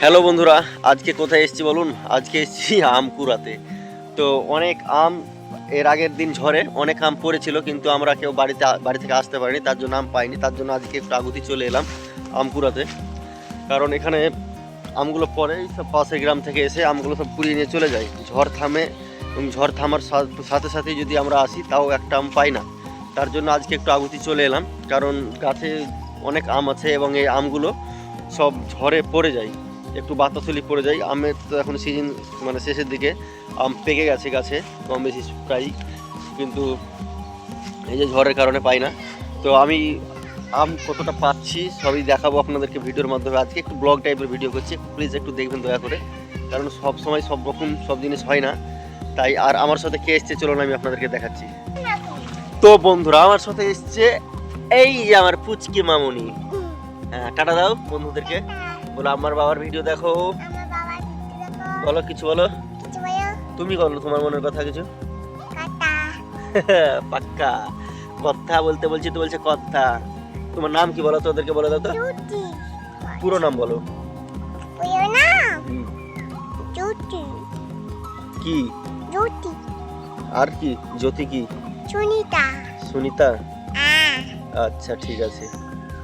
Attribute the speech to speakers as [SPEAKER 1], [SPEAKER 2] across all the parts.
[SPEAKER 1] Hello বন্ধুরা, আজকে কোথায় এসেছি বলুন? আজকে এসেছি আম কুড়াতে তো অনেক আম এর আগের দিন ঝড়ে অনেক আম পড়েছিল, কিন্তু আমরা কেউ বাড়িতে বাড়ি থেকে আসতে পারিনি, তার জন্য আম পাইনি, তার জন্য আজকে একটু আগুতি চলে এলাম আম কুড়াতে কারণ এখানে আমগুলো পরে সব পাশের গ্রাম থেকে এসে আমগুলো সব কুড়িয়ে নিয়ে চলে যায়। ঝড় থামে এবং ঝড় থামার সাথে সাথে যদি আমরা আসি, তাও একটা আম পাই না। তার জন্য আজকে একটু আগুতি চলে এলাম, কারণ গাছে অনেক আম আছে এবং এই আমগুলো সব ঝড়ে পড়ে যায়। একটু বাতাসলি পড়ে যায় আমের তো এখন সিজন মানে শেষের দিকে আম পেকে গেছে গাছে, কম বেশি প্রায়, কিন্তু এই যে ঝড়ের কারণে পাই না। তো আমি আম কতটা পাচ্ছি সবই দেখাবো আপনাদেরকে ভিডিওর মাধ্যমে। আজকে একটু ব্লগ টাইপের ভিডিও করছি প্লিজ একটু দেখবেন দয়া করে। কারণ সব সময় সব রকম সব জিনিস হয় না। তাই আর আমার সাথে কে এসছে চলুন আমি আপনাদেরকে দেখাচ্ছি। তো বন্ধুরা, আমার সাথে এসছে এই যে আমার পুচকি মামুনি। হ্যাঁ টাটা দাও বন্ধুদেরকে। বলো আমার বাবার ভিডিও দেখো। বলো কিছু বলো। তুমি বলো তোমার মনের কথা কিছু? পাক্কা। কথা বলতে বলছি তো বলছে কথা। তোমার নাম কি বলো তো ওদেরকে বলে দাও তো। পুরো নাম বলো। কি? আর কি? জ্যোতি কি? সুনিতা। আচ্ছা ঠিক আছে।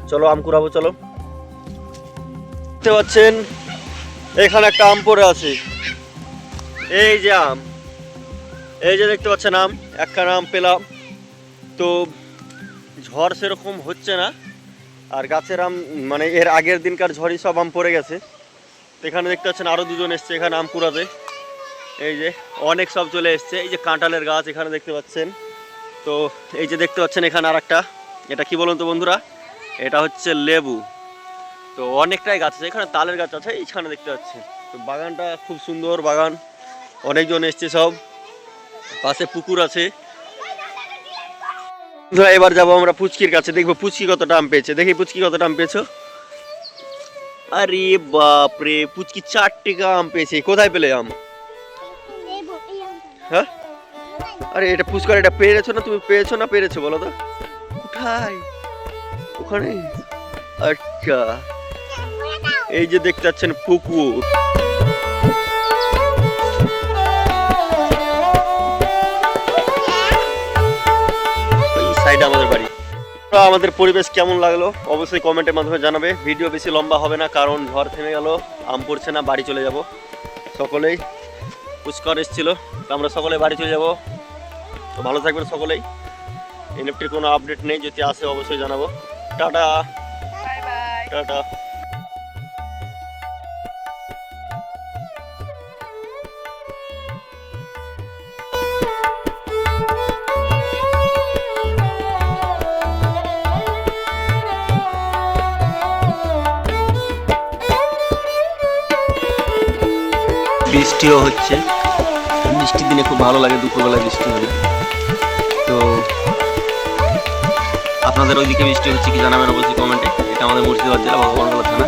[SPEAKER 1] চলো আম কুড়াবো চলো। দেখতে পাচ্ছেন, এখানে একটা আম পড়ে আছে। এই যে আম। এই যে দেখতে পাচ্ছেন আম, একখানা আম পেলাম। তো ঝড় সেরকম হচ্ছে না, আর গাছের আম মানে এর আগের দিনকার ঝড়ই সব আম পড়ে গেছে। এখানে দেখতে পাচ্ছেন আরও দুজন এসছে, এখানে আম কুড়াতে এই যে অনেক সব চলে এসছে, এই যে কাঁঠালের গাছ এখানে দেখতে পাচ্ছেন। তো এই যে দেখতে পাচ্ছেন এখানে আর একটা এটা কি বলুন তো বন্ধুরা? এটা হচ্ছে লেবু। তো অনেকটাই গাছ আছে, এখানে তালের গাছ আছে, এইখানে দেখতে পাচ্ছি। তো বাগানটা খুব সুন্দর বাগান, অনেকজন এসছে সব। পাশে পুকুর আছে। এবার যাব আমরা পুচকির কাছে, দেখব পুচকি কতটা আম পেয়েছে। দেখি পুচকি কতটা আম পেয়েছ? আরে বাপরে পুচকি চারটে আম পেয়েছে। কোথায় পেলে আম? হ্যাঁ? আরে এটা পুচকার, এটা পেরেছ না? তুমি পেয়েছ না পেরেছ, বলো তো। কোথায়? ওখানে? আচ্ছা। এই যে দেখতে পাচ্ছেন পুকুর। সাইডে আমাদের বাড়ি। তো আমাদের পরিবেশ কেমন লাগল? অবশ্যই কমেন্টের মাধ্যমে জানাবে। ভিডিও বেশি লম্বা হবে না কারণ ঝড় থেমে গেল আম পড়ছে না বাড়ি চলে যাব। সকলেই পুষ্কর এসেছিল তো আমরা সকলে বাড়ি চলে যাব। তো ভালো থাকবেন সকলেই। এনএফটির কোনো আপডেট নেই যদি আসে অবশ্যই জানাব। টাটা। টাটা। বৃষ্টিও হচ্ছে। বৃষ্টির দিনে খুব ভালো লাগে দুপুরবেলা বৃষ্টি হলে। তো আপনাদের ওইদিকে বৃষ্টি হচ্ছে কি জানাবেন অবশ্যই কমেন্টে। এটা আমাদের মুর্শিদাবাদ জেলা ভগবানগোলা থানা।